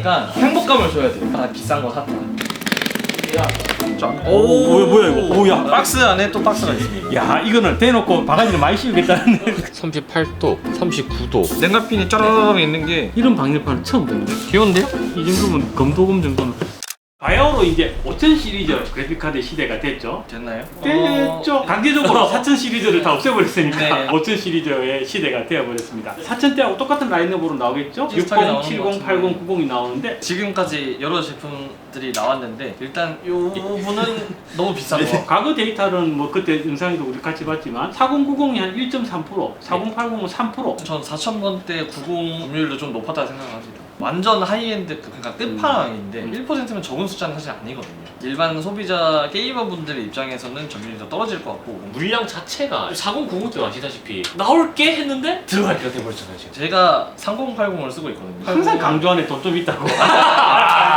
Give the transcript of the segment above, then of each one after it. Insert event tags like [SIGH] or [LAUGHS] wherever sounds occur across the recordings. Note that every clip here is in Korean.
그러니까 행복감을 줘야 돼요. 아 비싼 거 샀다. 자, 오, 뭐야 뭐야 이거? 오야. 박스 안에 또 박스가 있습니다. 야 이거는 대놓고 바가지를 많이 씌우겠다는 38도, 39도. 냉각핀이 짜라락 있는 게 이런 방열판은 처음 듣는데. 귀여운데요? 이 정도면 검도금 정도는. 바야흐로 이제 5000 시리즈 그래픽카드 시대가 됐죠. 됐나요? 됐죠. 강제적으로 4000 [LAUGHS] 시리즈를 다 없애버렸으니까 네. 5000 시리즈의 시대가 되어버렸습니다. 4000대하고 똑같은 라인업으로 나오겠죠? 60, 비슷하게 나오는 70, 것 80, 90이 나오는데 지금까지 여러 제품들이 나왔는데 일단 요 부분은 [LAUGHS] 너무 비싼 거. 과거 데이터는 뭐 그때 영상에도 우리 같이 봤지만 4090이 한 1.3%, 4080은 3%. 전 4,000번대 90 점유율도 좀 높았다 생각합니다. 완전 하이엔드 그 그러니까 끝판왕인데 음. 1%면 적은 숫자는 사실 아니거든요. 일반 소비자 게이머 분들의 입장에서는 점유율이 더 떨어질 것 같고 물량 자체가 4090 때도 아시다시피 나올게 했는데 들어갈게가 돼버렸잖아요 지금. 제가 3080을 쓰고 있거든요. 항상 강조 안에 돈좀 있다고. [LAUGHS]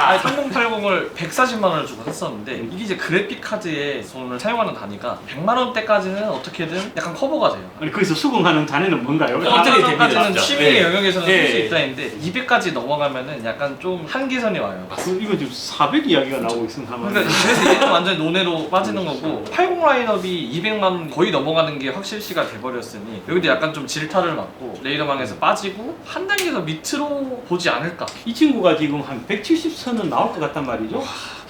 아니 3080을 140만 원을 주고 샀었는데 이게 이제 그래픽 카드에 손을 사용하는 단위가 100만 원대까지는 어떻게든 약간 커버가 돼요. 아니 거기서 수긍하는 자네는 뭔가요? 어떻게 됩니다, 까지는 진짜. 취미의 네. 영역에서는 네. 쓸수 있다는데 200까지 넘어 가면은 약간 좀 한계선이 와요. 그 이거 지금 400 이야기가 나오고 하면 그러니까 그래서 얘는 완전 히 논외로 빠지는 거고 80 라인업이 200만 원 거의 넘어가는 게 확실시가 돼버렸으니 여기도 약간 좀 질타를 맞고 레이더망에서 빠지고 한 단계 더 밑으로 보지 않을까 이 친구가 지금 한 170선은 나올 것 같단 말이죠.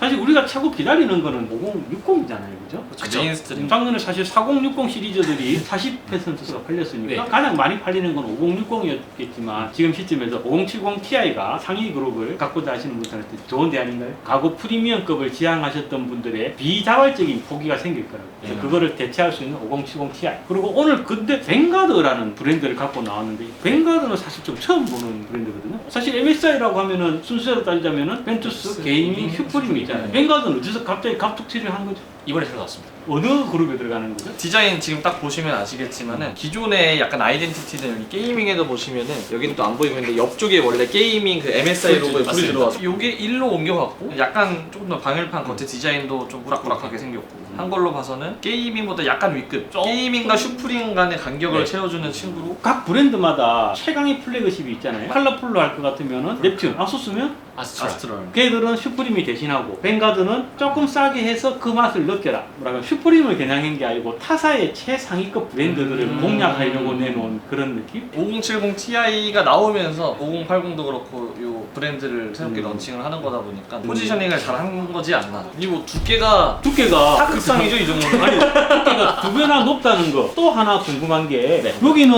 사실 우리가 최고 기다리는 거는 5060이잖아요, 그죠? 그쵸. 메인 스트림 작년에 사실 4060 시리즈들이 40%가 팔렸으니까 네. 가장 많이 팔리는 건 5060이었겠지만 지금 시점에서 5070 Ti가 상위 그룹을 갖고 다니시는 분들한테 좋은 대 아닌가요? 과거 프리미엄급을 지향하셨던 분들의 비자발적인 포기가 생길 거라고. 그래서 음. 그거를 대체할 수 있는 5070 Ti. 그리고 오늘 근데 뱅가드라는 브랜드를 갖고 나왔는데 뱅가드는 사실 좀 처음 보는 브랜드거든요. 사실 MSI라고 하면은 순서로 따지자면은 벤투스, 게이밍, 슈프림이 있잖아요. 네. 뱅가드는 어디서 갑자기 갑툭튀를 한 거죠? 이번에 새로 나왔습니다. 어느 그룹에 들어가는 거죠? 디자인 지금 딱 보시면 아시겠지만은 기존의 약간 아이덴티티는 여기 게이밍에도 보시면은 여기는 또 안 보이고 있는데 옆쪽에 원래 게이밍 그 MSI 그렇죠, 로고에 불이 맞습니다. 들어와서 요게 1로 옮겨갔고 약간 조금 더 방열판 겉에 디자인도 좀 우락부락하게 생겼고 한 걸로 봐서는 게이밍보다 약간 조금- 게이밍과 슈프림 간의 간격을 네. 채워주는 친구로 각 브랜드마다 최강의 플래그십이 있잖아요. 컬러풀로 할 것 같으면은 넵튠, 아수스면 아스트라. 아스트럴 걔들은 슈프림이 대신하고 뱅가드는 조금 싸게 해서 그 맛을 느껴라. 뭐라고 슈프림을 겨냥한 게 아니고 타사의 최상위급 브랜드들을 음. 공략하려고 내놓은 그런 느낌? 5070 Ti가 나오면서 5080도 그렇고 요 브랜드를 새롭게 음. 런칭을 하는 거다 보니까 포지셔닝을 잘 한 거지 않나 이거 두께가 두께가 사극상이죠 이 정도는 아니 두께가 두 배나 높다는 거. 또 하나 궁금한 게 네. 여기는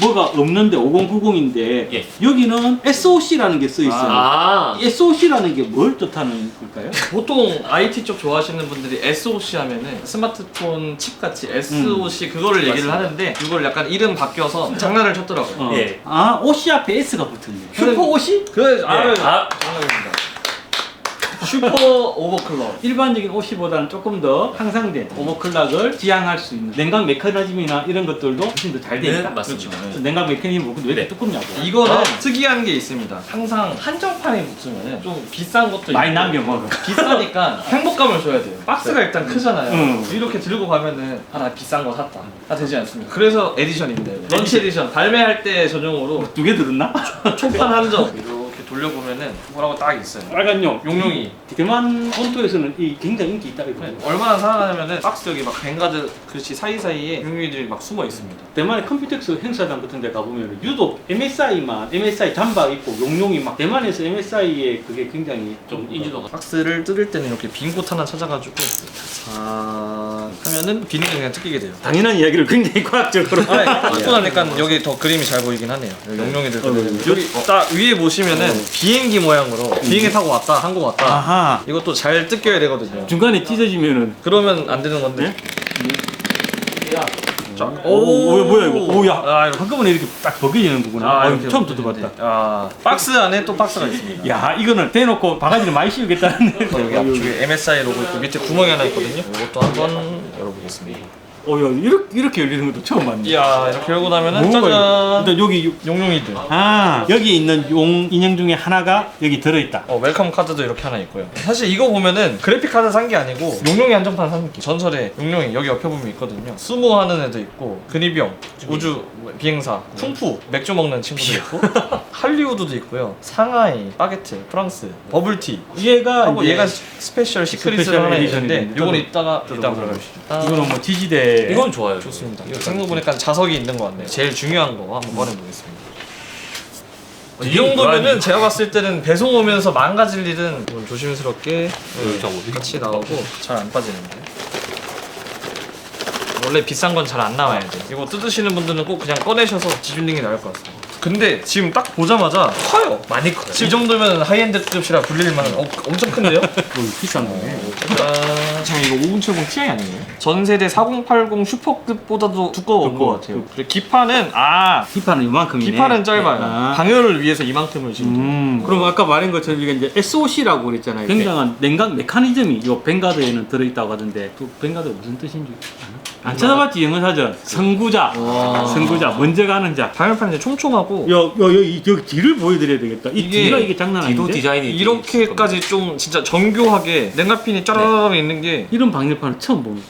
뭐가 없는데 5090인데 예. 여기는 SOC라는 게 써 있어요. 아, 이 SOC라는 게 뭘 뜻하는 걸까요? 보통 IT 쪽 좋아하시는 분들이 SOC 하면은 스마트폰 칩 같이 SOC 그거를 얘기를 하는데 그걸 약간 이름 바뀌어서 장난을 쳤더라고요. 어. 예. 아 OC 앞에 S가 붙었네. 슈퍼 슈퍼 OC? 그 예. 아, 정답입니다. 슈퍼 오버클럭. 일반적인 OC보다는 조금 더 향상된 오버클락을 지향할 수 있는 냉각 메커니즘이나 이런 것들도 훨씬 더잘 네, 맞습니다. 그렇죠. 냉각 메커니즘 왜 이렇게 네. 두껍냐고 이거는 아. 특이한 게 있습니다. 항상 한정판에 붙으면 좀 비싼 것도 많이 있고 남겨 먹어 비싸니까 [LAUGHS] 행복감을 줘야 돼요. 박스가 일단 크잖아요. 응. 이렇게 들고 가면은 아 나 비싼 거 샀다. 다 되지 않습니까? 그래서 에디션입니다. 이거. 런치 에디션 발매할 때 전용으로 두 개 들었나? 초판 한정 [LAUGHS] 이렇게 돌려보면은 뭐라고 딱 있어요. 빨간 용 용용이 대만 본토에서는 이 굉장히 인기 있다고 네, 해요 얼마나 사랑하냐면은 박스 여기 막 뱅가드 글씨 사이사이에 용용이들이 막 숨어 있습니다. 대만의 컴퓨텍스 행사장 같은 데 가보면 유독 MSI만 MSI 잠바 있고 용용이 막 대만에서 MSI의 그게 굉장히 좀 인지도가 박스를 뜯을 때는 이렇게 빈 곳 하나 찾아가지고 사 하면은 비닐이 그냥 뜯기게 돼요. 당연한 이야기를 굉장히 과학적으로 아, 뜯고 나니까 여기 더 그림이 잘 보이긴 하네요. 여기 용용이들 어, 네. 여기 딱 위에 보시면은 비행기 모양으로 비행기 타고 왔다 한국 왔다. 아하 이것도 잘 뜯겨야 되거든요. 중간에 찢어지면은 그러면 안 되는 건데. 자, 오, 뭐야, 뭐야, 이거. 오, 야. 아, 이거 한꺼번에 이렇게 딱 벗겨지는 거구나 아, 아, 이렇게 처음 보이는데. 뜯어봤다 아, 박스 안에 또 박스가 있습니다. 야 이거는 대놓고 바가지를 많이 씌우겠다는 여기 앞쪽에 MSI 로고 있고 밑에 구멍이 하나 있거든요. 이것도 한번 열어보겠습니다. 어, 야, 이렇게, 이렇게 열리는 것도 처음 봤네. 이야 이렇게 열고 나면은 뭔가 짜잔. 일단 여기 요- 용용이들. 아 여기 있는 용 인형 중에 하나가 여기 들어있다. 어 웰컴 카드도 이렇게 하나 있고요. 사실 이거 보면은 그래픽 카드 산 게 아니고 용용이 한정판 산 느낌 전설의 용용이 여기 옆에 보면 있거든요. 수모 하는 애도 있고 그니병 우주 비행사. 쿵푸. 맥주 먹는 친구도 있고. [LAUGHS] 할리우드도 있고요. 상하이 바게트 프랑스 버블티. 얘가 하고 이제 얘가 스페셜 시크릿 스페셜 하나 에디션인데 있는데 요건 이따가 이따가 들어보도록 들어가시죠 이거는 뭐 지지대. 이건 좋아요. 좋습니다. 이거 생각해보니까 자석이 있는 것 같네요. 제일 중요한 거 한번 꺼내보겠습니다. 이 이게 정도면은 제가 봤을 때는 배송 오면서 망가질 일은 좀 조심스럽게 좀 어디? 같이 나오고 잘 안 빠지는데. 원래 비싼 건 잘 안 나와야 돼. 이거 뜯으시는 분들은 꼭 그냥 꺼내셔서 게 나을 것 같습니다. 근데 지금 딱 보자마자 커요. 많이 커요. 이 정도면 하이엔드급이라 불릴 만한 어, 엄청 큰데요? [LAUGHS] 어, 비싼 거네. 자 이거 5070 Ti 아니에요? 전 세대 4080 슈퍼급보다도 두꺼운 두꺼워. 것 같아요. 그리고 기판은 아 기판은 이만큼이네. 기판은 짧아요. 아. 방열을 위해서 이만큼을 지금. 음. 그럼 아까 말한 것처럼 이게 이제 SOC라고 그랬잖아요. 굉장한 냉각 메커니즘이 이 뱅가드에는 들어있다고 하던데 그 뱅가드 무슨 뜻인지 아나? 안 찾아봤지 영어사전. 선구자. 와. 선구자. 먼저 가는 자. 방열판이 이제 촘촘하고 여, 여, 여기, 여기 뒤를 보여드려야 되겠다. 이 이게 뒤가 이게 장난 아닌데? 디자인이 이렇게까지 좀 진짜 정교하게 냉각핀이 짜라락 있는 게 이런 방열판은 처음 봅니다.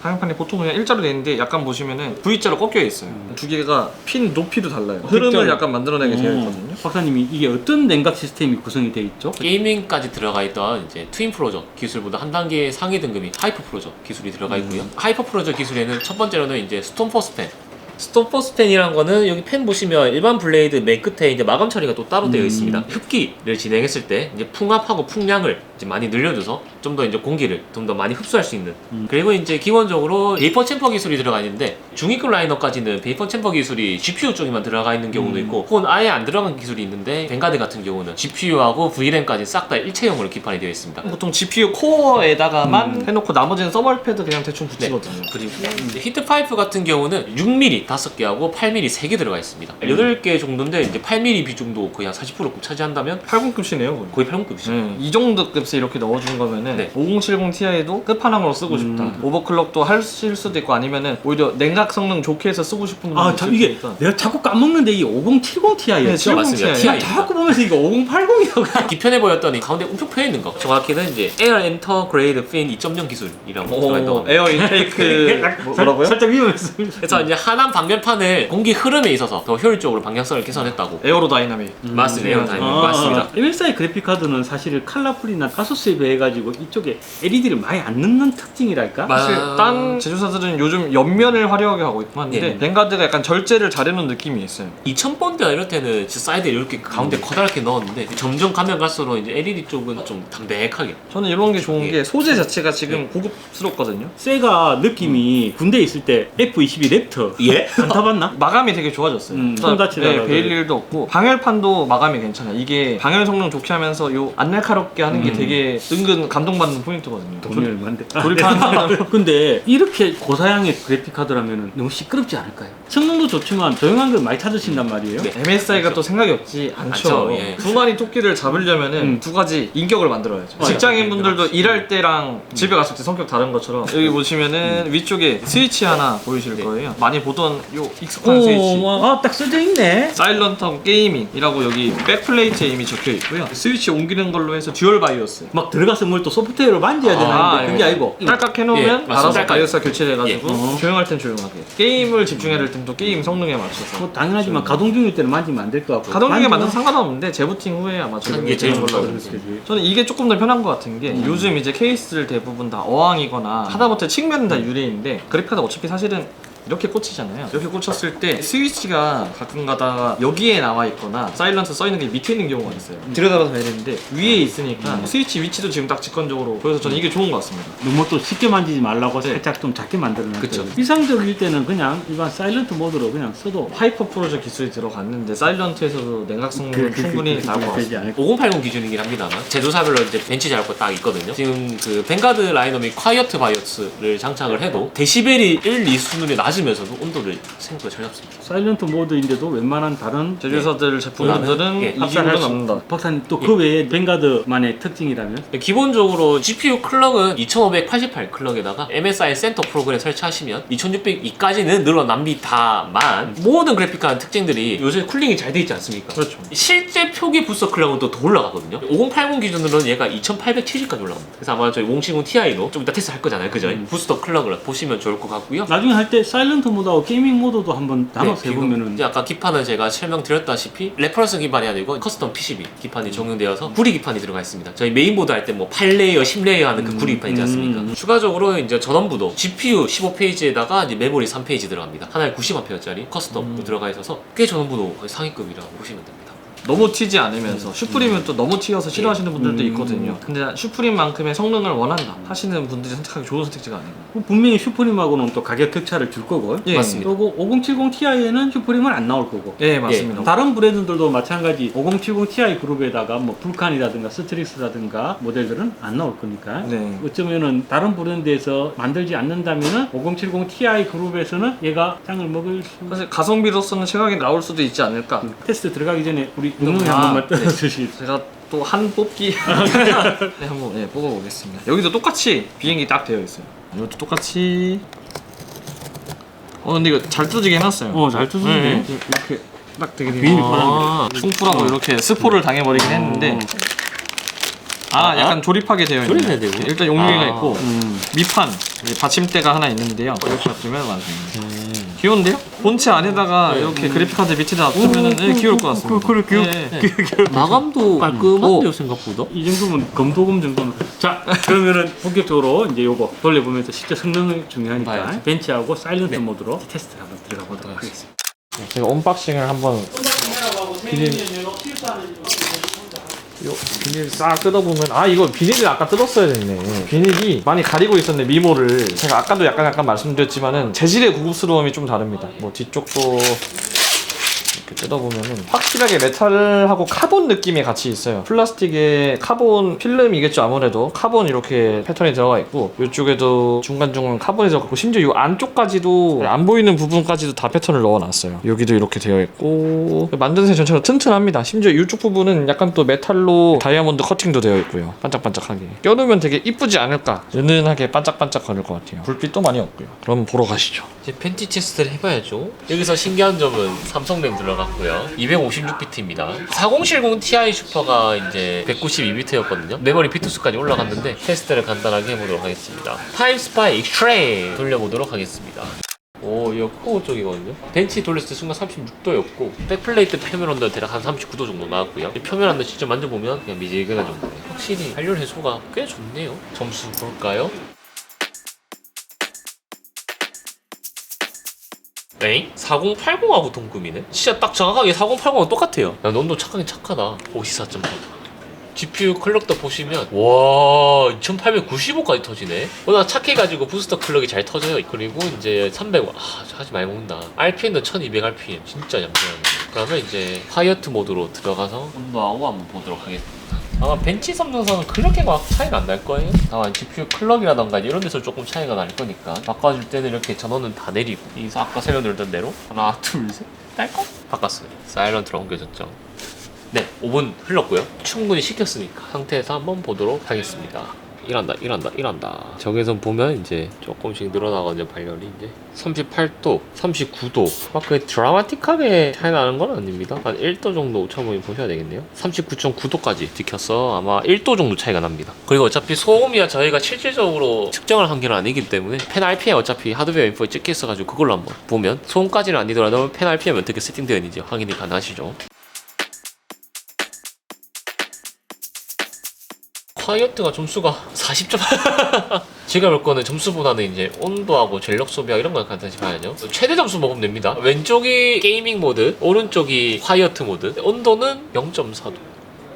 방열판이 보통 그냥 일자로 돼 있는데 약간 보시면은 V자로 꺾여 있어요. 두 개가 핀 높이도 달라요. 흐름을 음. 약간 만들어내게 되어 음. 있거든요. 박사님이 이게 어떤 냉각 시스템이 구성이 되어 있죠? 게이밍까지 들어가 있던 이제 트윈 프로저 기술보다 한 단계 상위 등급인 하이퍼 프로저 기술이 들어가 있고요. 하이퍼 프로저 기술에는 첫 번째로는 이제 스톤 포스펜. 스톤 포스펜이란 거는 여기 펜 보시면 일반 블레이드 맨 끝에 이제 마감 처리가 또 따로 되어 음. 있습니다. 흡기를 진행했을 때 이제 풍압하고 풍량을 이제 많이 늘려줘서 좀 더 이제 공기를 좀 더 많이 흡수할 수 있는. 음. 그리고 이제 기본적으로 베이퍼 챔퍼 기술이 들어가 있는데 중위급 라인업까지는 베이퍼 챔퍼 기술이 GPU 쪽에만 들어가 있는 경우도 음. 있고 혹은 아예 안 들어간 기술이 있는데 뱅가드 같은 경우는 GPU하고 VRAM까지 싹 다 일체형으로 기판이 되어 있습니다. 보통 GPU 코어에다가만 해놓고 나머지는 서멀 패드 그냥 대충 붙이거든요. 그리고 이제 히트 파이프 같은 경우는 6mm 5개하고 8mm 3개 들어가 있습니다. 8개 정도인데 이제 8mm 비중도 거의 한 40% 차지한다면 80급이네요. 거의. 거의 8급이죠. 음, 이 정도 급에 이렇게 넣어준 거면은 네. 5070 Ti도 끝판왕으로 쓰고 싶다. 음. 오버클럭도 하실 수도 있고 아니면은 오히려 냉각 성능 좋게 해서 쓰고 싶은 분들 아, 참 이게 내가 자꾸 까먹는데 이게 5070 Ti였죠? 네, 70 맞습니다. Ti. Ti. 자꾸 보면서 이거 5080이라고. [LAUGHS] 뒤편에 보였더니 가운데 움푹 펴 있는 거. 정확히는 이제 Air Enter Grade Fin 2.0 기술이라고 들어가 오, 합니다. 에어 인테이크 [LAUGHS] 뭐, 뭐라고요? 살짝 위험했어. 그래서 이제 하단 방열판을 공기 흐름에 있어서 더 효율적으로 방향성을 개선했다고. 에어로 다이나믹. 맞습니다. 에어 타이밍 아, 맞습니다. MSI 그래픽 카드는 사실 칼라풀이나 아소스에 비해 가지고 이쪽에 LED를 많이 안 넣는 특징이랄까? 맞- 사실 아. 딴 제조사들은 요즘 옆면을 화려하게 하고 있고 한데 예. 뱅가드가 약간 절제를 잘해놓은 느낌이 있어요. 2000번대나 이럴 때는 진짜 사이드에 이렇게 가운데 커다랗게 넣었는데 점점 가면 갈수록 이제 LED 쪽은 좀 담백하게 저는 이런 게 좋은 예. 게 소재 자체가 지금 고급스럽거든요. 세가 느낌이 군대에 있을 때 F22 랩터 예? 안 타봤나? [LAUGHS] 마감이 되게 좋아졌어요. 음, 손 다치다가 네, 베일 일도 없고 방열판도 마감이 괜찮아요. 이게 방열 성능 좋게 하면서 요 안 날카롭게 하는 게 음. 되게 은근 감동받는 포인트거든요. 돈이 얼마인데? 조립하는 사람 근데 이렇게 고사양의 그래픽 카드라면 너무 시끄럽지 않을까요? 성능도 좋지만 조용한 걸 많이 찾으신단 말이에요. 네. MSI가 또 생각이 없지 않죠. 않죠, 예. 두 마리 토끼를 잡으려면은 음. 두 가지 인격을 만들어야죠. 맞아요. 직장인분들도 일할 때랑 집에 갔을 때 성격 다른 것처럼 여기 보시면은 위쪽에 스위치 하나 보이실 네. 거예요. 많이 보던 요 익숙한 스위치. 아, 딱 써져 있네. 사일런트하고 게이밍이라고 여기 백플레이트에 이미 적혀 있고요. 스위치 옮기는 걸로 해서 듀얼 바이오스. 막 들어가서 뭘 또 소프트웨어로 만져야 아, 되는데 그게 예. 아니고 딸깍 예, 해놓으면 맞습니다. 알아서 딸깍. 바이오스가 교체돼가지고 예. 어. 조용할 땐 조용하게 게임을 집중해야 될 땐 또 게임 성능에 맞춰서 뭐 당연하지만 가동 중일 때는 만지면 안 될 것 같고 가동 중에 만지면 만든 상관은 없는데 재부팅 후에 아마 게 제일 좋을 것 있어요. 그렇지. 저는 이게 조금 더 편한 것 같은 게 음. 요즘 이제 케이스들 대부분 다 어항이거나 하다못해 측면은 다 유리인데 그래픽카드 어차피 사실은 이렇게 꽂히잖아요. 이렇게 꽂혔을 때 스위치가 가끔 가다가 여기에 나와 있거나 사일런트 써 있는 게 밑에 있는 경우가 있어요. 들여다봐서 봐야 되는데 위에 있으니까 음. 스위치 위치도 지금 딱 직관적으로 보여서 저는 이게 좋은 것 같습니다. 너무 또 쉽게 만지지 말라고 살짝 좀 작게 만들어놨어요. 그쵸. 이상적일 때는 그냥 일반 사일런트 모드로 그냥 써도 하이퍼 프로저 기술이 들어갔는데 사일런트에서도 냉각 성능은 그- 그- 충분히 그- 그- 나올 것 되지 같습니다. 않을까. 5080 기준이긴 합니다만 제조사별로 이제 벤치 잡고 딱 있거든요. 지금 그 뱅가드 라인업이 콰이어트 바이오스를 장착을 해도 데시벨이 1, 2 수준이 낮은 낮으면서도 온도를 생각보다 잘 잡습니다. 사일런트 모드인데도 웬만한 다른 제조사들 제품들은 예, 이 합산할 기능은 수 없는다. 박사님 또 그 외에 뱅가드만의 특징이라면 기본적으로 GPU 클럭은 2588 클럭에다가 MSI 센터 프로그램 설치하시면 2602까지는 늘어납니다만 모든 그래픽카드 특징들이 요새 쿨링이 잘 돼 있지 않습니까? 그렇죠. 실제 표기 부스터 클럭은 또 더 올라가거든요. 5080 기준으로는 얘가 2870까지 올라갑니다. 그래서 아마 저희 5070 Ti로 좀 이따 테스트 할 거잖아요. 그죠? 음. 부스터 클럭을 보시면 좋을 것 같고요. 나중에 할 때 사 일런트 모드하고 게이밍 모드도 한번 나눠서 네, 해보면은 이제 아까 기판은 제가 설명드렸다시피 레퍼런스 기판이 아니고 커스텀 PCB 기판이 적용되어서 구리 기판이 들어가 있습니다. 저희 메인보드 할 때 뭐 8레이어, 10레이어 하는 그 구리 기판 있지 않습니까? 음. 추가적으로 이제 전원부도 GPU 15페이지에다가 이제 메모리 3페이지 들어갑니다. 하나에 90A짜리 커스텀 들어가 있어서 꽤 전원부도 거의 상위급이라고 보시면 됩니다. 너무 튀지 않으면서 슈프림은 또 너무 튀어서 싫어하시는 분들도 음. 있거든요. 근데 슈프림만큼의 성능을 원한다 하시는 분들이 선택하기 좋은 선택지가 아니고. 분명히 슈프림하고는 또 가격 격차를 줄 거고 예, 맞습니다. 그리고 5070 Ti에는 슈프림은 안 나올 거고 예, 맞습니다. 다른 브랜드들도 마찬가지 5070 Ti 그룹에다가 뭐 불칸이라든가 스트릭스라든가 모델들은 안 나올 거니까 네. 어쩌면은 다른 브랜드에서 만들지 않는다면은 5070 Ti 그룹에서는 얘가 장을 먹을 수 사실 가성비로서는 최강이 나올 수도 있지 않을까. 테스트 들어가기 전에 우리 용룡이 아, 한 번만 네. 떠주시 제가 또 한 뽑기 [LAUGHS] 네, 한번 예, 뽑아보겠습니다. 여기도 똑같이 비행기 딱 되어 있어요. 이것도 똑같이. 어 근데 이거 잘 뜯어지게 해놨어요. 어, 잘 뜯어지네. 네, 이렇게 딱 되게 비닐 있어요. 아, 충풀하고 이렇게 스포를 당해버리긴 했는데 아 약간 조립하게 되어 있네요. 조립해야 되고. 일단 용량이가 아. 있고 음. 밑판 이제 받침대가 하나 있는데요. 이렇게 놔두면 완성입니다. 음. 귀여운데요? 본체 안에다가 이렇게 그래픽 카드 밑에다 놔두면은 예, 귀여울 것 같습니다. 그래, 귀여워. 예, 예. [LAUGHS] 마감도 깔끔한데요 생각보다? 이 정도면 검도금 정도는 자 그러면은 본격적으로 이제 요거 돌려보면서 실제 성능이 중요하니까 봐야죠. 벤치하고 사일런트 모드로 테스트를 한번 들어가 보도록 하겠습니다 제가 언박싱을 한번 비닐 요 비닐 싹 뜯어보면 아 이거 비닐을 아까 뜯었어야 됐네. 비닐이 많이 가리고 있었네 미모를. 제가 아까도 약간 약간 말씀드렸지만은 재질의 고급스러움이 좀 다릅니다. 뭐 뒤쪽도 뜯어보면은 확실하게 메탈하고 카본 느낌이 같이 있어요. 플라스틱에 카본 필름이겠죠 아무래도. 카본 이렇게 패턴이 들어가 있고 이쪽에도 중간중간 카본이 들어가 있고 심지어 이 안쪽까지도 안 보이는 부분까지도 다 패턴을 넣어놨어요. 여기도 이렇게 되어 있고 만드는 새 전체가 튼튼합니다. 심지어 이쪽 부분은 약간 또 메탈로 다이아몬드 커팅도 되어 있고요. 반짝반짝하게. 껴놓으면 되게 이쁘지 않을까? 은은하게 반짝반짝 거릴 것 같아요. 불빛도 많이 없고요. 그럼 보러 가시죠. 이제 팬티 테스트를 해봐야죠. 여기서 신기한 점은 삼성 램 들어 갔고요. 256비트입니다. 4070 Ti 슈퍼가 이제 192비트였거든요. 메모리 비트 수까지 올라갔는데 테스트를 간단하게 해보도록 하겠습니다. 타임 스파이 익스트레이 돌려보도록 하겠습니다. 오, 이거 코어 쪽이거든요. 벤치 돌렸을 때 순간 36도였고 백플레이트 표면 온도 대략 한 39도 정도 나왔고요. 이 표면 온도 직접 만져보면 그냥 미지근한 정도예요. 확실히 발열 해소가 꽤 좋네요. 점수 볼까요? 엥? 4080하고 동급이네? 진짜 딱 정확하게 4080하고 똑같아요. 야 너도 착하긴 착하다. 54.8 GPU 클럭도 보시면 와 2895까지 터지네? 워낙 착해가지고 부스터 클럭이 잘 터져요. 그리고 이제 300 아, 하지 말고 온다. RPM도 1200rpm 진짜 얌전하네. 그러면 이제 화이어트 모드로 들어가서 온도하고 한번 보도록 하겠습니다 아마 벤치 성능상은 그렇게 막 차이가 안 날 거예요. 다만 GPU 클럭이라던가 이런 데서 조금 차이가 날 거니까 바꿔줄 때는 이렇게 전원은 다 내리고 이 아까 설명드렸던 대로 하나 둘셋 딸깍 바꿨어요. 사이런트로 옮겨졌죠. 네, 5분 흘렀고요. 충분히 식혔으니까 상태에서 한번 보도록 하겠습니다. 일한다, 일한다, 일한다. 저기서 보면 이제 조금씩 늘어나거든요, 발열이 이제. 38도, 39도. 막 그 드라마틱하게 차이 나는 건 아닙니다. 한 1도 정도 오차범위 보셔야 되겠네요. 39.9도까지 찍혔어. 아마 1도 정도 차이가 납니다. 그리고 어차피 소음이야 저희가 실질적으로 측정을 한 게 아니기 때문에 펜 RPM 어차피 하드웨어 인포에 찍혀 있어가지고 그걸로 한번 보면 소음까지는 아니더라도 펜 RPM 어떻게 세팅되어 있는지 확인이 가능하시죠. 화이어트가 점수가 40점. [LAUGHS] 제가 볼 거는 점수보다는 이제 온도하고 전력 소비하고 이런 걸 간단히 봐야죠. 최대 점수 먹으면 됩니다. 왼쪽이 게이밍 모드, 오른쪽이 화이어트 모드. 온도는 0.4도.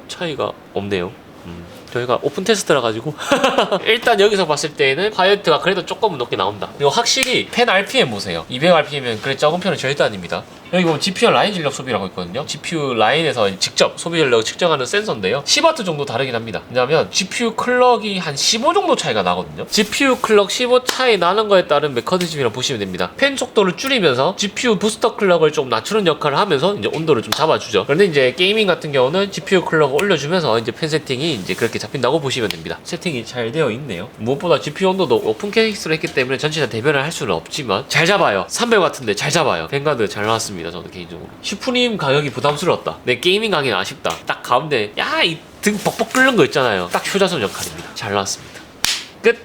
차이가 없네요. 음, 저희가 오픈 테스트라 가지고 [LAUGHS] 일단 여기서 봤을 때는 화이어트가 그래도 조금 높게 나온다. 그리고 확실히 펜 RPM 보세요. 200 RPM은 그래 적은 편은 절대 아닙니다. 여기 보면 GPU 라인 진력 소비라고 있거든요. GPU 라인에서 직접 소비 전력을 측정하는 센서인데요. 10W 정도 다르긴 합니다. 왜냐하면 GPU 클럭이 한 15 정도 차이가 나거든요. GPU 클럭 15 차이 나는 거에 따른 메커니즘이라고 보시면 됩니다. 팬 속도를 줄이면서 GPU 부스터 클럭을 좀 낮추는 역할을 하면서 이제 온도를 좀 잡아주죠. 그런데 이제 게이밍 같은 경우는 GPU 클럭을 올려주면서 이제 팬 세팅이 이제 그렇게 잡힌다고 보시면 됩니다. 세팅이 잘 되어 있네요. 무엇보다 GPU 온도도 오픈 케이스로 했기 때문에 전체 다 대변을 할 수는 없지만 잘 잡아요. 300W인데 잘 잡아요. 뱅가드 잘 나왔습니다. 저는 개인적으로. 슈프림 가격이 부담스러웠다. 내 게이밍 가기는 아쉽다. 딱 가운데 야 이 등 벅벅 끓는 거 있잖아요. 딱 효자손 역할입니다. 잘 나왔습니다. 끝.